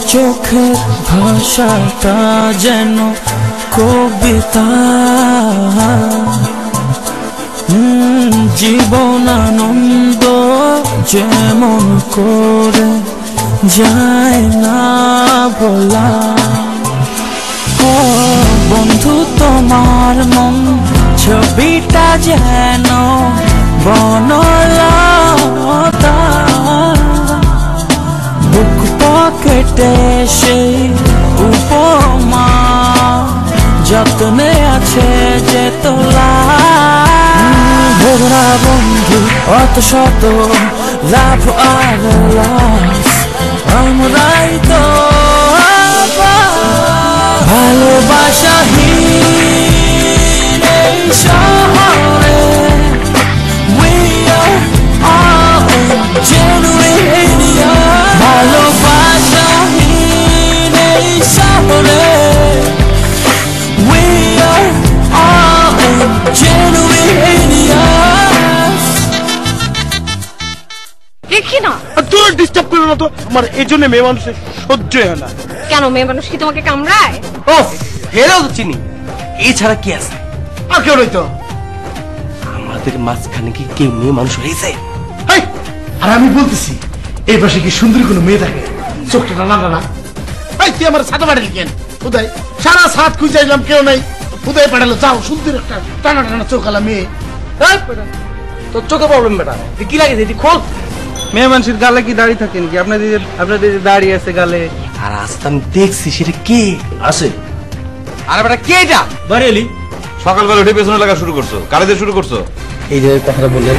চোখের ভাষাটা যেন কবিতা। উম, জীবন আনন্দ যেমন করে যায় না বলা। ও বন্ধু তোমার মন ছবিটা যেন বনলতা পকেটে সেই উপমা যত্নে আছে যে তোলা। ভোগরা বন্ধু, অত শত লাভ আর লাভ আমরাই তো। ভালোবাসাহীন শহরে We are করো না তো আমার এই জন্য মেয়ে মানুষের সহ্য হয় না। কেন মেয়ে মানুষ কি তোমাকে কামড়ায়? ও হেরাও তো চিনি। এছাড়া কি আছে? আর কেউ নয় তো। আমাদের মাঝখানে কি কেউ মেয়ে মানুষ হয়েছে? আর আমি বলতেছি এই পাশে কি সুন্দরী কোনো মেয়ে থাকে? চোখটা টানা টানা ভাই তুই আমার সাথে পাঠালি কেন? উদয় সারা সাত খুঁজে আইলাম কেউ নাই। উদয় পাঠালো যাও সুন্দর একটা টানা টানা চোখালা মেয়ে। তোর চোখে প্রবলেম বেটা। তুই কি লাগে খোল। মেয়ে মানুষের গালে কি দাড়ি থাকে নাকি আপনাদের যে আপনাদের যে দাড়ি আছে গালে। আর আজ আমি দেখছি সেটা কে? আছে আর বেটা কে এটা? বাড়ি সকালবেলা উঠে পেছনে লাগা শুরু করছ কারে দিয়ে শুরু করছ। এই যে কথাটা বললেন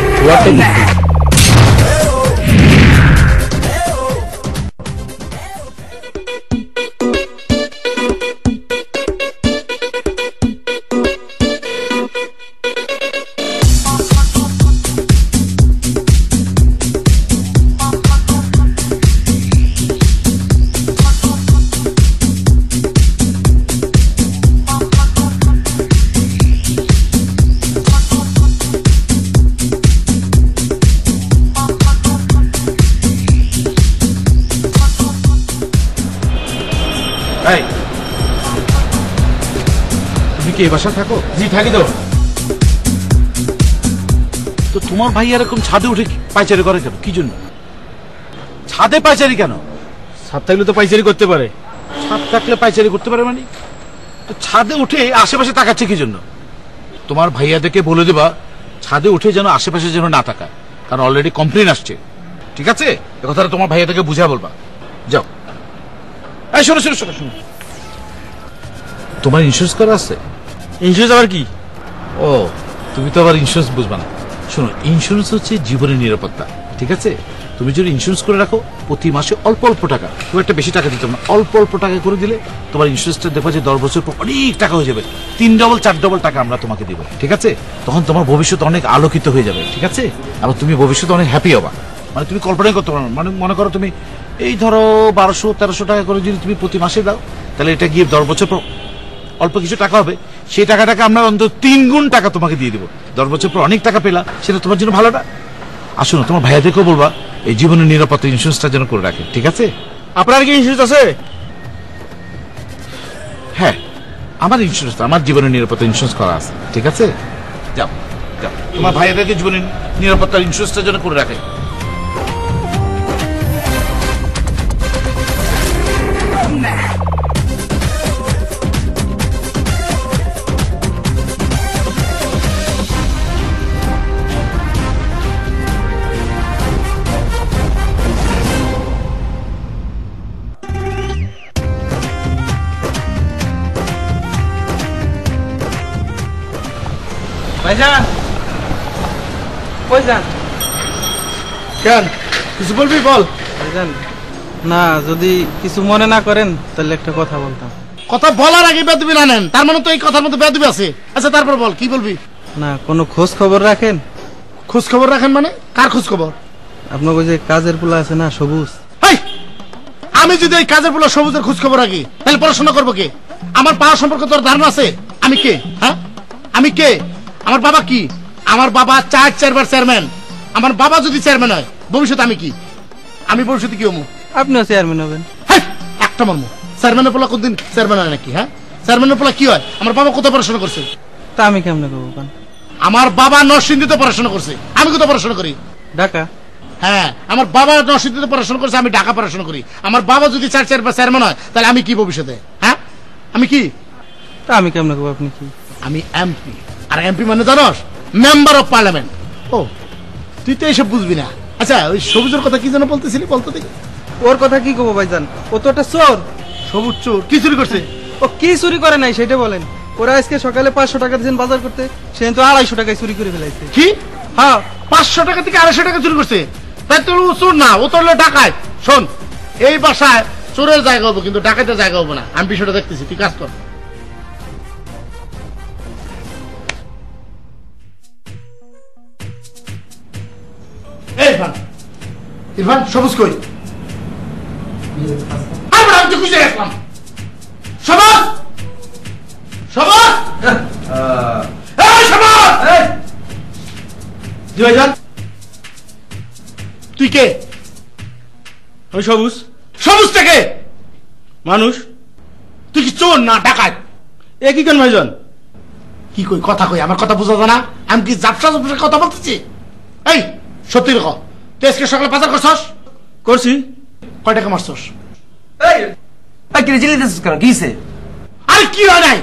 কি বাসা থাকো। জি থাকি তো তো তোমার ভাই এরকম ছাদে উঠে পাইচারি করে কেন? কি জন্য? ছাদে পায়চারি কেন? ছাদ থাকলে তো পাইচারি করতে পারে। ছাদ থাকলে পাইচারি করতে পারে মানে? তো ছাদে উঠে আশেপাশে তাকাচ্ছে কি জন্য? তোমার ভাইয়াদেরকে বলে দেবা, ছাদে উঠে যেন আশেপাশে যেন না তাকায়। কারণ অলরেডি কমপ্লেন আসছে। ঠিক আছে? এ কথাটা তোমার ভাইয়াদেরকে বুঝা বলবা। যাও। এই শোনো শোনো শোনো শোনো। তোমার ইন্স্যুরেন্স করা আছে? ইন্স্যুরেন্স আবার কি? ও, তুমি তো আবার ইন্স্যুরেন্স বুঝবা না। শোনো ইন্স্যুরেন্স হচ্ছে জীবনের নিরাপত্তা, ঠিক আছে? তুমি যদি ইন্স্যুরেন্স করে রাখো, প্রতি মাসে অল্প অল্প টাকা, খুব একটা বেশি টাকা দিতে হবে না। অল্প অল্প টাকা করে দিলে তোমার ইন্স্যুরেন্সটা দেখবা যে দশ বছর পর অনেক টাকা হয়ে যাবে। তিন ডবল চার ডবল টাকা আমরা তোমাকে দিব, ঠিক আছে? তখন তোমার ভবিষ্যৎ অনেক আলোকিত হয়ে যাবে, ঠিক আছে? আবার তুমি ভবিষ্যতে অনেক হ্যাপি হবা। মানে তুমি কল্পনাই করতে পারো মানে মনে করো তুমি, এই ধরো বারোশো তেরোশো টাকা করে যদি তুমি প্রতি মাসে দাও, তাহলে এটা গিয়ে দশ বছর পর অল্প কিছু টাকা হবে সেই টাকাটাকে আমরা অন্তত তিন গুণ টাকা তোমাকে দিয়ে দেবো। দশ বছর পর অনেক টাকা পেলা সেটা তোমার জন্য ভালো না। আসুন তোমার ভাইয়াদেরকেও বলবা এই জীবনের নিরাপত্তা ইন্স্যুরেন্সটা যেন করে রাখে ঠিক আছে? আপনার কি ইন্স্যুরেন্স আছে? হ্যাঁ আমার ইন্স্যুরেন্স আমার জীবনের নিরাপত্তা ইন্স্যুরেন্স করা আছে ঠিক আছে? যাও যাও। তোমার ভাইয়াদেরকে জীবনের নিরাপত্তা ইন্স্যুরেন্সটা যেন করে রাখে। কেন? কিছু বলবি বল। না যদি কিছু মনে না করেন তাহলে একটা কথা বলতাম। কথা বলার আগে বেদবি না নেন। তার মানে তো এই কথার মধ্যে বেদবি আছে। আচ্ছা তারপর বল কি বলবি? না কোনো খোঁজ খবর রাখেন? খোঁজ খবর রাখেন মানে? কার খোঁজ খবর? আপনার ওই যে কাজের পোলা আছে না সবুজ? আমি যদি এই কাজের বলে সবুজের খোঁজ খবর রাখি তাহলে পড়াশোনা করব কে? আমার পাওয়া সম্পর্কে তোর ধারণা আছে? আমি কে? হ্যাঁ? আমি কে? আমার বাবা কি? আমার বাবা চার চারবার চেয়ারম্যান। আমার বাবা যদি চেয়ারম্যান হয় ভবিষ্যতে আমি কি? আমি ভবিষ্যতে কি হমু আপনিও চেয়ারম্যান হবেন। একটা মর্ম। চেয়ারম্যানের পোলা কোনদিন চেয়ারম্যান হয় নাকি হ্যাঁ? চেয়ারম্যানের পোলা কি হয়? আমার বাবা কোথায় পড়াশোনা করছে? তা আমি কেমনে করব কান আমার বাবা নরসিংদীতে পড়াশোনা করছে। আমি কোথায় পড়াশোনা করি? ঢাকা? হ্যাঁ আমার বাবা নরসিংদীতে পড়াশোনা করছে আমি ঢাকা পড়াশোনা করি। আমার বাবা যদি চার চার বা চেয়ারম্যান হয় তাহলে আমি কি ভবিষ্যতে? হ্যাঁ? আমি কি? তা আমি কেমনে করব? আপনি কি? আমি এমপি। আর এমপি মানে জানোস? Member of parliament. ও তুই তো এইসব বুঝবি না। আচ্ছা ওই সবুজের কথা কি যেন বলতেছিলি? বলতো দেখি। ওর কথা কি করব ভাইজান? ও তো একটা চোর। সবুজ চোর। কি চুরি করছে? ও কি চুরি করে নাই সেটা বলেন। ওরা আজকে সকালে পাঁচশো টাকা দিয়েছেন বাজার করতে। সে তো আড়াইশো টাকায় চুরি করে ফেলাইছে। কি? হ্যাঁ। পাঁচশো টাকা থেকে আড়াইশো টাকা চুরি করছে? তাই তোর ও চোর না ও তোর হলো ডাকায় শোন এই বাসায় চোরের জায়গা হব কিন্তু ডাকাতের জায়গা হব না। আমি বিষয়টা দেখতেছি তুই কাজ কর। ইরফান ইরফান সবুজ কই? আমরা আমি তো খুঁজে আসলাম সবুজ! সবুজ! তুই কে? আমি সবুজ। সবুজ থেকে মানুষ। তুই কি চোর না ডাকাত? এ কি কেন ভাইজন? কি কই কথা কই আমার কথা বুঝা যায় না? আমি কি জাপসা জাপসা কথা বলতেছি? এই! সত্যি রকম তুই আজকে সকালে বাজার করছস? করছি। কয় টাকা মারছস? এই এই কি জিলি দিছিস কেন? কি আরে কি হয় নাই?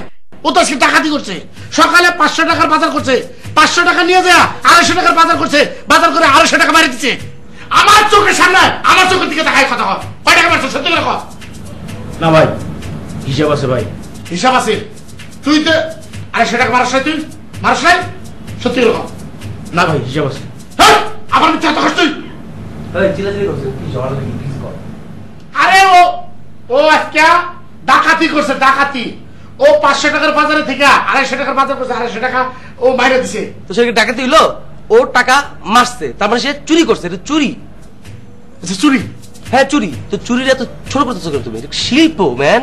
ও তো আজকে ডাকাতি করছে। সকালে পাঁচশো টাকার বাজার করছে। পাঁচশো টাকা নিয়ে আড়াইশো টাকার বাজার করছে। বাজার করে আড়াইশো টাকা মারি দিচ্ছে। আমার চোখের সামনে আমার চোখের দিকে দেখায় কথা কয় কয় টাকা মারছস? সত্যি করে না ভাই হিসাব আছে ভাই। হিসাব আছে? তুই তো আড়াইশো টাকা মারাস তুই? মারাস সত্যি করে না ভাই হিসাব আছে। আবার মিথ্যা কথা করছিস কি ঝগড়া লাগি প্লিজ কর। আরে ও ও আজকে ডাকাতি করছে ডাকাতি। ও পাঁচশো টাকার বাজারে থেকে আড়াইশো টাকার বাজার করছে আড়াইশো টাকা ও মাইরে দিছে। তো সে ডাকাতি হলো ও টাকা মারছে তার মানে সে চুরি করছে এটা চুরি। চুরি? হ্যাঁ চুরি। তো চুরিটা এত ছোট করতেছো তুমি শিল্প ম্যান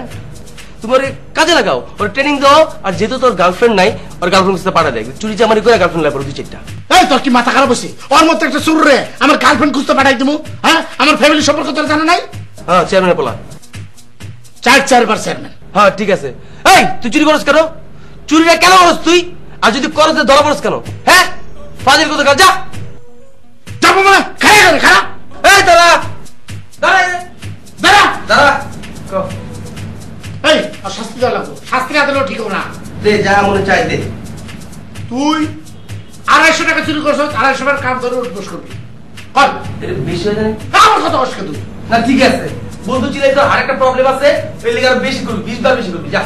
তুমি ওর কাজে লাগাও ওর ট্রেনিং দাও আর যেহেতু তোর গার্লফ্রেন্ড নাই ওর গার্লফ্রেন্ড কাছে পাঠা দেয়। চুরি জামারি করে গার্লফ্রেন্ড লাগবে দুই চারটা। এই তোর কি মাথা খারাপ হয়েছে ওর মতো একটা চুর রে আমার গার্লফ্রেন্ড খুঁজতে পাঠাই দেবো হ্যাঁ? আমার ফ্যামিলি সম্পর্কে তোর জানা নাই? হ্যাঁ চেয়ারম্যান পোলা। চার চারবার চেয়ারম্যান হ্যাঁ ঠিক আছে। এই তুই চুরি করস কেন? চুরিটা কেন করস তুই? আর যদি করস তো ধরা পড়স কেন? হ্যাঁ? ফাজিল কথা যা! যাব মানে খারাপ খারাপ এই দাঁড়া। দাঁড়া। দাঁড়া। দাঁড়া। এই আর শাস্তি দেওয়া লাগবো। শাস্তি না দিলেও ঠিক না। দে যা মনে চাই দে। তুই আড়াইশো টাকা চুরি করছ আড়াইশো টাকার কাম ধরে উঠবোস করবি। কর। হয়ে যায়? আমার কথা অস্কে তুই না ঠিক আছে। বন্ধু চিলাই তো আরেকটা প্রবলেম আছে। ওই লেগে আরও বেশি করবি বিশ বার বেশি করবি যা।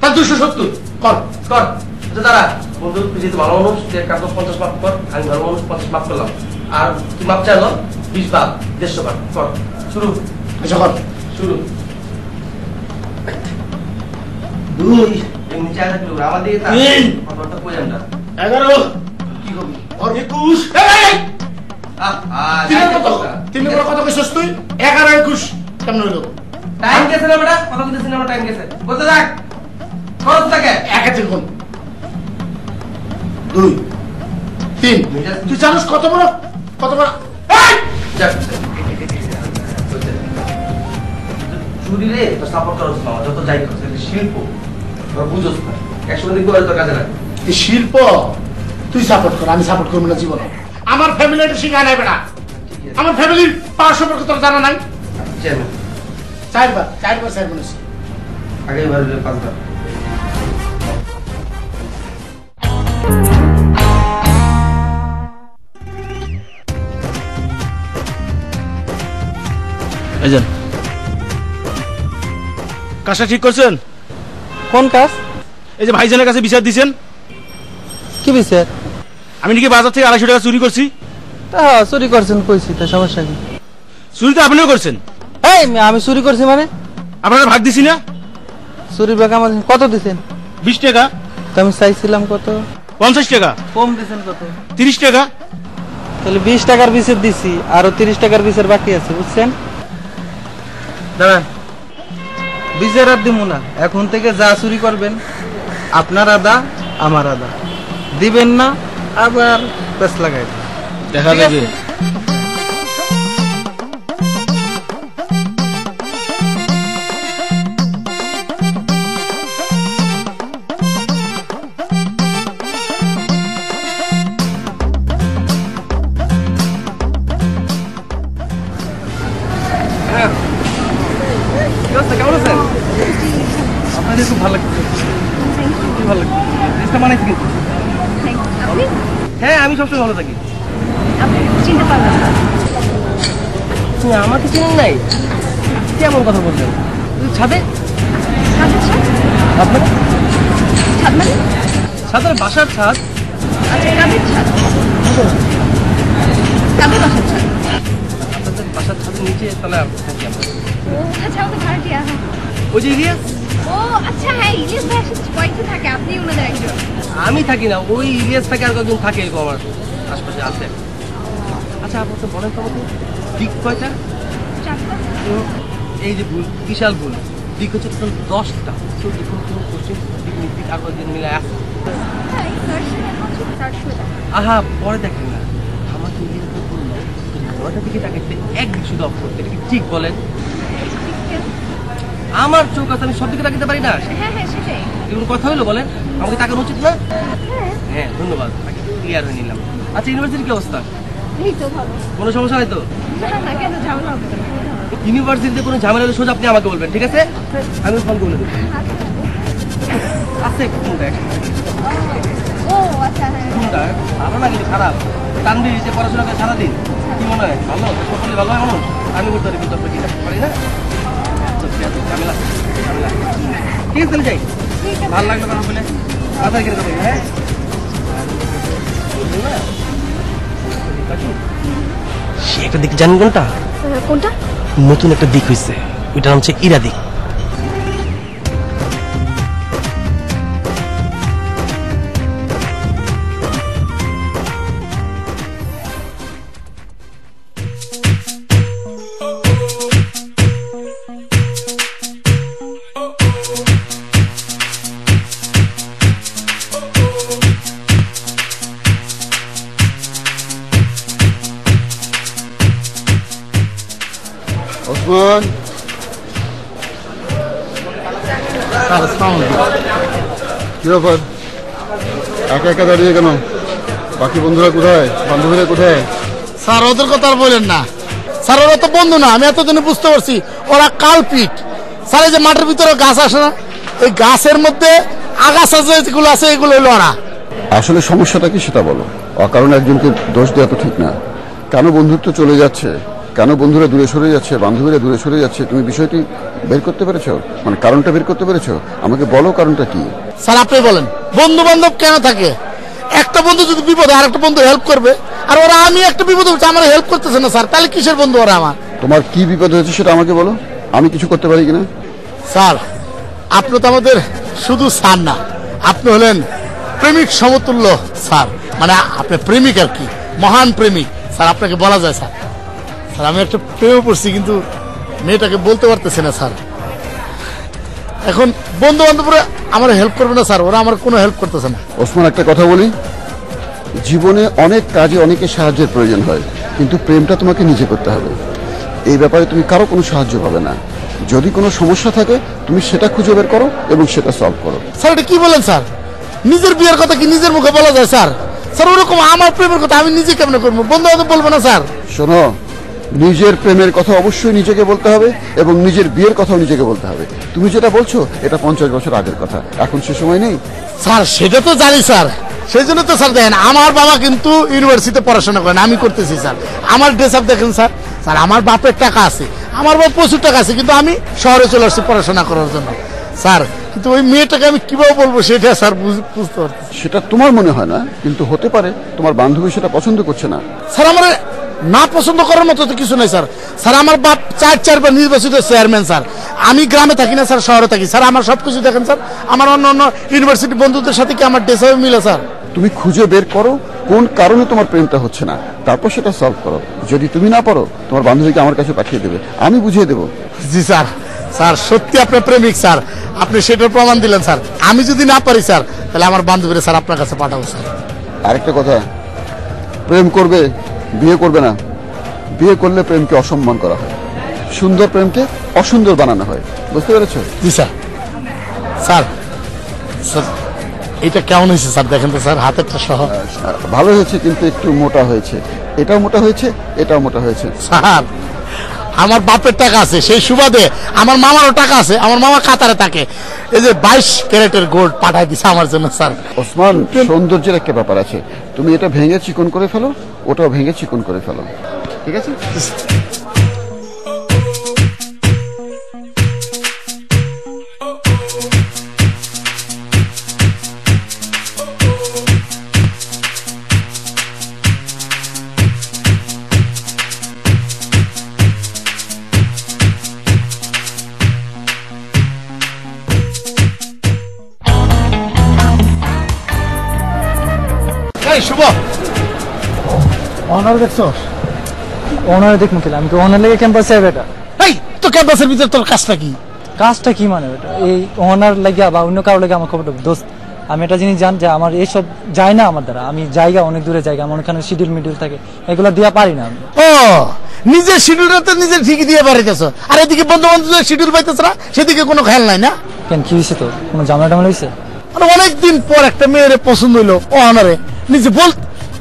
তার দুশো সত্তর। কর। কর। আচ্ছা দাঁড়া। বন্ধু তুই যেহেতু ভালো মানুষ পঞ্চাশ মাপ কর। আমি ভালো মানুষ পঞ্চাশ মাপ করলাম। আর তুই মাপ চাইলো বিশ বার দেড়শো বার। কর। শুরু। আচ্ছা কর। শুরু। দুই তিন। কই আমরা এগারো কি আর একুশ। কত বলকা। তিনের কত কত কইছস তুই? এগারো একুশ। কেমন হইল? টাইম গেছে না বেটা? কথা বলতেছি না টাইম গেছে। বলতে থাক। কত থাকে একে তিন। দুই তিন তুই জানিস কত বড়? কত বড়? চুরি রে তো সাপোর্ট করছ না যত যাই করছে শিল্প। তোরা বুঝোস না। একসময় দেখবি ওরা তোর কাজে লাগে এই শিল্প তুই সাপোর্ট কর আমি সাপোর্ট করব না জীবনে। আমার ফ্যামিলি এটা শিখায় নাই বেটা। আমার ফ্যামিলির পাওয়ার সম্পর্কে তোর জানা নাই? চেয়ারম্যান। চারবার চারবার চেয়ারম্যান হয়েছে আগে এবার পাঁচবার। কাজটা ঠিক করছেন? কোন কাজ? এই যে ভাইজানের কাছে বিচার দিছেন। কি বিচার? আমি নাকি বাজার থেকে আড়াইশো টাকা চুরি করছি। তা চুরি করছেন কইছি তা সমস্যা কি? চুরি তো আপনিও করছেন। এই আমি চুরি করছি মানে? আপনারা ভাগ দিছি না? চুরি বেকা আমার কত দিছেন? বিশ টাকা। তো আমি চাইছিলাম কত? পঞ্চাশ টাকা। কম দিছেন কত? তিরিশ টাকা। তাহলে বিশ টাকার বিচের দিছি আরও তিরিশ টাকার বিচের বাকি আছে বুঝছেন? দাঁড়ান। বিচের আর দিব না। এখন থেকে যা চুরি করবেন আপনার আদা আমার আদা। দিবেন না আবার পেস লাগাই দেখা যাবে সাজে খুব ভালো লাগছে। খুব ভালো লাগছে। ড্রেসটা মানাইছে কিন্তু হ্যাঁ আমি সবসময় ভালো থাকি। আমাকে চেনেন নাই? কেমন কথা বলছেন ছাদে? ছাদ? মানে? ছাদের বাসার ছাদ। বাসার ছাদ? ছাদের নিচে তাহলে আচ্ছা ওই যে ইলিয়াস ও আচ্ছা হ্যাঁ ইলিয়াস ভাই আসলে থাকে আপনি ওনাদের একজন। আমি থাকি না ওই ইলিয়াস থাকে আর কয়েকজন থাকে এরকম আমার আশপাশে আছে। আচ্ছা আপনি তো বলেন তো আমাকে। দিক কয়টা? এই যে ভুল বিশাল ভুল। দিক হচ্ছে টোটাল দশটা। দিক আর মিলে আহা পরে দেখেন না। আমাকে ইলিয়াস বলল নয়টা দিকে তাকে এক শুধু অফ করতে। এটা কি ঠিক বলেন? আমার চোখ আছে আমি সব দিকে তাকাতে পারি না। হ্যাঁ হ্যাঁ সেটাই। এগুলো কথা হলো বলেন? আমাকে তাকানো উচিত না? হ্যাঁ। হ্যাঁ ধন্যবাদ। ক্লিয়ার হয়ে নিলাম। আচ্ছা ইউনিভার্সিটির কি অবস্থা? কোনো সমস্যা নাই তো? ইউনিভার্সিটিতে কোনো ঝামেলা হলে সোজা আপনি আমাকে বলবেন ঠিক আছে? আমি ফোন করে দেবো। আছে কোনটা আচ্ছা কোনটা ভালো না কিন্তু খারাপ। যে পড়াশোনা করে সারাদিন কি মনে হয়? ভালো? সকলে ভালো হয় মানুষ? আমি করতে পারি কিন্তু পারি না? আচ্ছা, ঠিক আছে, যাই ভালো লাগল কথা বলে দেবো হ্যাঁ একটা দিক জানেন কোনটা কোনটা? নতুন একটা দিক হয়েছে ওইটার নাম হচ্ছে ইরা দাঁড়িয়ে কেন বাকি বন্ধুরা কোথায়? বান্ধবীরা কোথায়? স্যার ওদের কথা আর বলেন না। স্যার ওরা তো বন্ধু না আমি এতদিনে বুঝতে পারছি। ওরা কালপিট। স্যার এই যে মাঠের ভিতরে গাছ আসে না এই গাছের মধ্যে আগাছা যেগুলো আছে এগুলো হলো ওরা। আসলে সমস্যাটা কি সেটা বলো? অকারণে একজনকে দোষ দেওয়া তো ঠিক না। কেন বন্ধুত্ব চলে যাচ্ছে? কেন বন্ধুরা দূরে সরে যাচ্ছে? বান্ধবীরা দূরে সরে যাচ্ছে? তুমি বিষয়টি বের করতে পেরেছ? মানে কারণটা বের করতে পেরেছ? আমাকে বলো কারণটা কি? স্যার আপনি বলেন বন্ধু বান্ধব কেন থাকে? একটা বন্ধু যদি বিপদে আর একটা বন্ধু হেল্প করবে। আর ওরা আমি একটা বিপদ হচ্ছে আমার হেল্প করতেছে না স্যার তাহলে কিসের বন্ধু ওরা আমার? তোমার কি বিপদ হয়েছে সেটা আমাকে বলো। আমি কিছু করতে পারি কিনা? স্যার আপনি তো আমাদের শুধু স্যার না। আপনি হলেন প্রেমিক সমতুল্য স্যার মানে আপনি প্রেমিক আর কি মহান প্রেমিক। স্যার আপনাকে বলা যায় স্যার স্যার আমি একটা প্রেমে পড়ছি কিন্তু মেয়েটাকে বলতে পারতেছি না স্যার এখন বন্ধু বান্ধবরা আমার হেল্প করবে না স্যার ওরা আমার কোনো হেল্প করতেছে না। ওসমান একটা কথা বলি। জীবনে অনেক কাজে অনেকের সাহায্যের প্রয়োজন হয় কিন্তু প্রেমটা তোমাকে নিজে করতে হবে। এই ব্যাপারে তুমি কারও কোনো সাহায্য পাবে না। যদি কোনো সমস্যা থাকে তুমি সেটা খুঁজে বের করো এবং সেটা সলভ করো। স্যার এটা কি বলেন স্যার? নিজের বিয়ের কথা কি নিজের মুখে বলা যায় স্যার? স্যার ওরকম আমার প্রেমের কথা আমি নিজে কেমন করব? বন্ধু বান্ধব বলব না স্যার। শোনো নিজের প্রেমের কথা অবশ্যই নিজেকে বলতে হবে এবং নিজের বিয়ের কথাও নিজেকে বলতে হবে। তুমি যেটা বলছো এটা পঞ্চাশ বছর আগের কথা। এখন সে সময় নেই। স্যার সেটা তো জানি স্যার। সেই জন্য তো স্যার দেখেন আমার বাবা কিন্তু ইউনিভার্সিটিতে পড়াশোনা করেন। আমি করতেছি স্যার। আমার ড্রেস আপ দেখেন স্যার। স্যার আমার বাপের টাকা আছে। আমার বাপ প্রচুর টাকা আছে কিন্তু আমি শহরে চলে আসছি পড়াশোনা করার জন্য। স্যার কিন্তু ওই মেয়েটাকে আমি কীভাবে বলব সেটা স্যার বুঝ- বুঝতে পারছি সেটা তোমার মনে হয় না? কিন্তু হতে পারে তোমার বান্ধবী সেটা পছন্দ করছে না। স্যার আমার না পছন্দ করার মতো তো কিছু নাই স্যার। স্যার আমার বাপ চার চারবার নির্বাচিত চেয়ারম্যান স্যার। আমি গ্রামে থাকি না স্যার শহরে থাকি। স্যার আমার সব কিছু দেখেন স্যার। আমার অন্য অন্য ইউনিভার্সিটি বন্ধুদের সাথে কি আমার ডেসাবে মিলে স্যার? তুমি খুঁজে বের করো কোন কারণে তোমার প্রেমটা হচ্ছে না। তারপর সেটা সলভ করো। যদি তুমি না পারো তোমার বান্ধবীকে আমার কাছে পাঠিয়ে দেবে। আমি বুঝিয়ে দেবো। জি স্যার। স্যার সত্যি আপনার প্রেমিক স্যার। আপনি সেটার প্রমাণ দিলেন স্যার। আমি যদি না পারি স্যার তাহলে আমার বান্ধবীরা স্যার আপনার কাছে পাঠাবো স্যার। আরেকটা কথা। প্রেম করবে বিয়ে করবে না। বিয়ে করলে প্রেমকে অসম্মান করা হয়। সুন্দর প্রেমকে অসুন্দর বানানো হয়। বুঝতে পেরেছ? জি স্যার। স্যার স্যার এটা কেমন হয়েছে স্যার? দেখেন তো স্যার হাতেরটা সহ। ভালো হয়েছে কিন্তু একটু মোটা হয়েছে। এটাও মোটা হয়েছে এটাও মোটা হয়েছে। স্যার আমার বাপের টাকা আছে, সেই সুবাদে আমার মামারও টাকা আছে, আমার মামা কাতারে থাকে। এই যে বাইশ ক্যারেটের গোল্ড পাঠাই দিছে আমার জন্য, স্যার। ওসমান, সৌন্দর্যের একটা ব্যাপার আছে। তুমি এটা ভেঙে চিকন করে ফেলো, ওটাও ভেঙে চিকন করে ফেলো। ঠিক আছে? অনার দেখছ? ওনারে দেখুন কিনা আমি তো ওনার লেগে ক্যাম্পাসে বেটা। এই তো ক্যাম্পাসের ভিতরে তোর কাজটা কি? কাজটা কি মানে বেটা? এই ওনার লাগিয়া বা অন্য কারও লাগে আমার খবরটা দোস্ত আমি একটা জিনিস জান যে আমার এইসব যায় না আমার দ্বারা। আমি জায়গা অনেক দূরে জায়গা আমার ওখানে শিডিউল মিডিউল থাকে। এগুলো দেওয়া পারি না আমি। ও নিজের শিডিউলটা তো নিজের ঠিকই দিয়ে পারিতেছ। আর এদিকে বন্ধু বান্ধব শিডিউল পাইতেছ না সেদিকে কোনো খেয়াল নাই না? কেন কি হয়েছে তো কোনো ঝামেলা টামেলা হয়েছে মানে অনেকদিন পর একটা মেয়ের পছন্দ হইল অনারে নিজে বল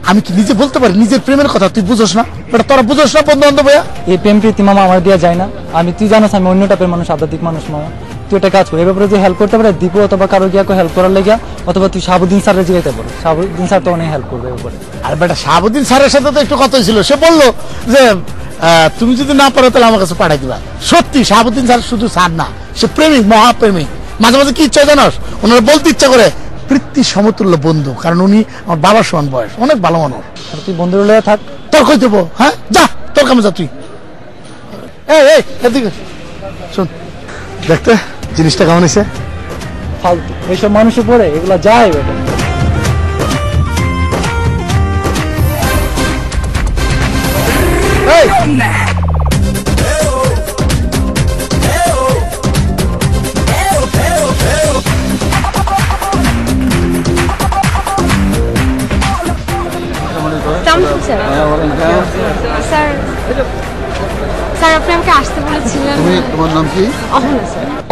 আমি কি নিজে বলতে পারি? নিজের প্রেমের কথা তুই বুঝোস না? এটা তোরা বুঝোস না বন্ধু বান্ধব ভাইয়া এই প্রেম প্রীতি মামা আমার দেওয়া যায় না। আমি তুই জানাস আমি অন্য টাইপের মানুষ আধ্যাত্মিক মানুষ মামা। তুই একটা কাজ করি এই ব্যাপারে যে হেল্প করতে পারে দীপু অথবা কারও গিয়া হেল্প করার লেগিয়া অথবা তুই সাবুদ্দিন স্যারের জিগাইতে পারো সাবুদ্দিন স্যার তো অনেক হেল্প করবে ব্যাপারে আর বেটা শাহাবুদ্দিন স্যারের সাথে তো একটু কথা ছিল সে বলল যে আহ, তুমি যদি না পারো তাহলে আমার কাছে পাঠাই দিবা। সত্যি শাহাবুদ্দিন স্যার শুধু স্যার না সে প্রেমিক মহাপ্রেমিক। মাঝে মাঝে কি ইচ্ছা জানোস? ওনারা বলতে ইচ্ছা করে পৃথ্বী সমতুল্য বন্ধু কারণ উনি আমার বাবার সমান বয়স অনেক ভালো মানুষ। তুই বন্ধুর থাক। তোর কই দেবো হ্যাঁ? যা তোর কামে যা তুই। এই এই এদিকে। শোন দেখতে জিনিসটা কেমন হয়েছে? ফালতু এইসব মানুষে পড়ে এগুলা যায় বেটা। এই!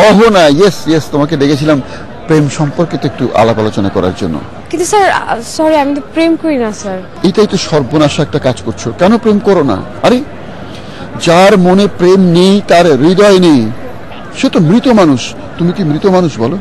অহনা ইয়েস ইয়েস তোমাকে ডেকেছিলাম প্রেম সম্পর্কিত একটু আলাপ আলোচনা করার জন্য। কিন্তু স্যার সরি আমি তো প্রেম করি না স্যার। এটাই তো সর্বনাশা একটা কাজ করছ। কেন প্রেম করো না? আরে যার মনে প্রেম নেই তার হৃদয় নেই সে তো মৃত মানুষ। তুমি কি মৃত মানুষ বলো?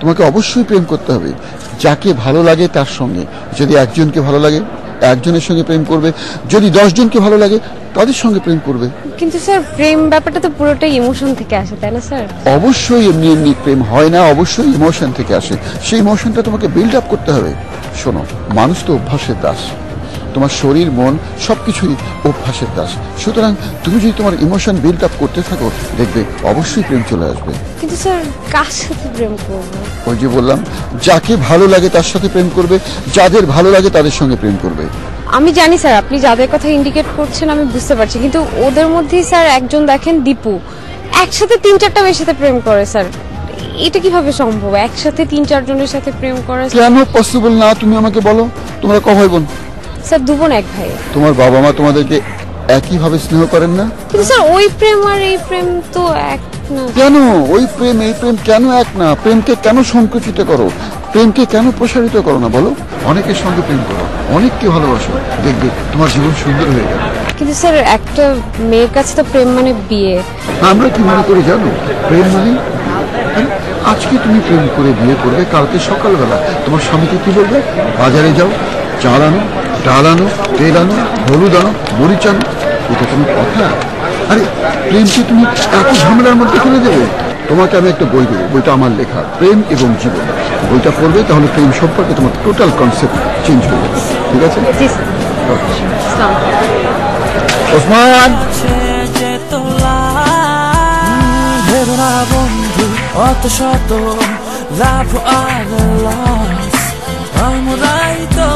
তোমাকে অবশ্যই প্রেম করতে হবে। যাকে ভালো লাগে তার সঙ্গে। যদি একজনকে ভালো লাগে একজনের সঙ্গে প্রেম করবে যদি দশজনকে ভালো লাগে তাদের সঙ্গে প্রেম করবে। কিন্তু স্যার প্রেম ব্যাপারটা তো পুরোটাই ইমোশন থেকে আসে তাই না স্যার? অবশ্যই এমনি এমনি প্রেম হয় না অবশ্যই ইমোশন থেকে আসে। সেই ইমোশনটা তোমাকে বিল্ড আপ করতে হবে। শোনো মানুষ তো অভ্যাসের দাস। তোমার শরীর মন সবকিছুই অভ্যাসের দাস। সুতরাং তুমি যদি তোমার ইমোশন বিল্ড আপ করতে থাকো দেখবে অবশ্যই প্রেম চলে আসবে। কিন্তু স্যার কার সাথে প্রেম করব? ওই যে বললাম যাকে ভালো লাগে তার সাথে প্রেম করবে যাদের ভালো লাগে তাদের সঙ্গে প্রেম করবে। আমি জানি স্যার আপনি যাদের কথা ইন্ডিকেট করছেন আমি বুঝতে পারছি কিন্তু ওদের মধ্যেই স্যার একজন দেখেন দীপু একসাথে তিন চারটা মেয়ের সাথে প্রেম করে স্যার। এটা কীভাবে সম্ভব? একসাথে তিন চারজনের সাথে প্রেম করা কেন পসিবল না তুমি আমাকে বলো। তোমরা ক ভাই বোন। স্যার দুবোন এক ভাই। তোমার বাবা মা তোমাদেরকে একইভাবে স্নেহ করেন না? কিন্তু স্যার ওই প্রেম আর এই প্রেম তো এক না। কেন? ওই প্রেম এই প্রেম কেন এক না? প্রেমকে কেন সংকুচিত করো? প্রেমকে কেন প্রসারিত করো না বলো? অনেকের সঙ্গে প্রেম করো অনেককে ভালোবাসো। দেখবে তোমার জীবন সুন্দর হয়ে যাবে। কিন্তু স্যার একটা মেয়ের কাছে তো প্রেম মানে বিয়ে। আমরা কি মনে করি জানো? প্রেম মানে আজকে তুমি প্রেম করে বিয়ে করবে কালকে সকালবেলা। তোমার স্বামীকে কি বলবে? বাজারে যাও চাল আনো ডাল আনো তেল আনো হলুদ আনো মরিচ আনো এটা কোনো কথা? আরে প্রেমকে তুমি এত ঝামেলার মধ্যে ফেলে দেবে? তোমাকে আমি একটা বই দেবো বইটা আমার লেখা প্রেম এবং জীবন। বইটা পড়বে তাহলে প্রেম সম্পর্কে তোমার টোটাল কনসেপ্ট চেঞ্জ হয়ে যাবে ঠিক আছে? ওসমান! বন্ধু অত শত লাভ আর লস আমরাই তো